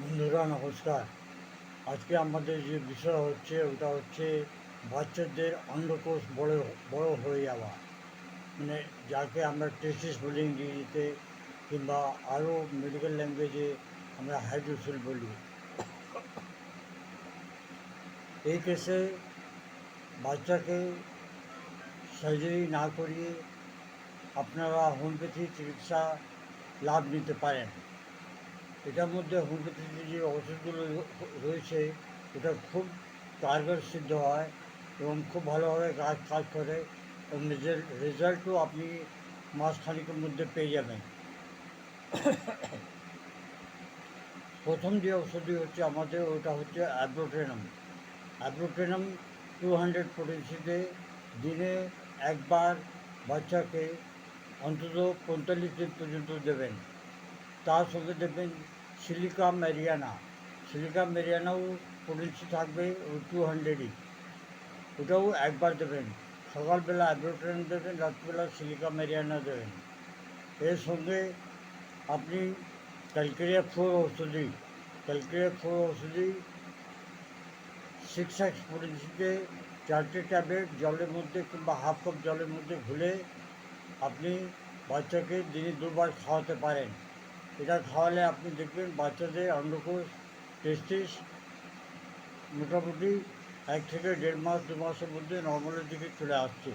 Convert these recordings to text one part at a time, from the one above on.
বন্ধুরা, নমস্কার। আজকে আমাদের যে বিষয় হচ্ছে, ওটা হচ্ছে বাচ্চাদের অন্ডকোষ বড় বড় হয়ে যাওয়া। মানে যাকে আমরা টেস্টিস বলি ইংরেজিতে, কিংবা আরও মেডিকেল ল্যাঙ্গুয়েজে আমরা হাইড্রোসিল বলি। এই কেসে বাচ্চাকে সার্জারি না করিয়ে আপনারা হোমিওপ্যাথি চিকিৎসা লাভ নিতে পারেন। এটার মধ্যে হোমিওপ্যাথিতে যে ওষুধগুলো রয়েছে, এটা খুব কারগর সিদ্ধ হয় এবং খুব ভালোভাবে কাজ কাজ করে এবং রেজাল্ট রেজাল্টও আপনি মাসখানিকের মধ্যে পেয়ে যাবেন। প্রথম যে ওষুধটি হচ্ছে আমাদের, ওটা হচ্ছে অ্যাব্রোটেনাম। অ্যাব্রোটেনাম টু হান্ড্রেড পোটেন্সিতে দিনে একবার বাচ্চাকে অন্তত পঁয়তাল্লিশ দিন পর্যন্ত দেবেন। তার সঙ্গে দেবেন সিলিকা ম্যারিয়ানা সিলিকা ম্যারিয়ানাও পোটেন্সি থাকবে টু হান্ড্রেডই ওটাও একবার দেবেন। সকালবেলা অ্যাব্রোটেন দেবেন, রাত্রিবেলা সিলিকা ম্যারিয়ানা দেবেন। এর সঙ্গে আপনি ক্যালকেরিয়া ফ্লোর ওষুধি ক্যালকেরিয়া ফ্লোর ওষুধি সিক্স এক্স পোটেন্সিতে চারটে ট্যাবলেট জলের মধ্যে কিংবা হাফ কাপ জলের মধ্যে ঘুলে আপনি বাচ্চাকে দিনে দুবার খাওয়াতে পারেন। এটা খাওয়ালে আপনি দেখবেন বাচ্চাদের অন্ডকোষ টেস্টিস মোটামুটি এক থেকে দেড় মাস, দু মাসের মধ্যে নর্মালের দিকে চলে আসছে।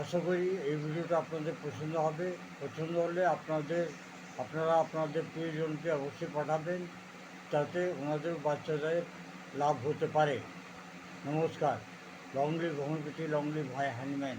আশা করি এই ভিডিওটা আপনাদের পছন্দ হবে। পছন্দ হলে আপনাদের, আপনারা আপনাদের প্রিয়জনকে অবশ্যই পাঠাবেন, যাতে ওনাদের বাচ্চাদের লাভ হতে পারে। নমস্কার। লংলি হোমিওপ্যাথি লংলি ভাই হ্যান্ডম্যান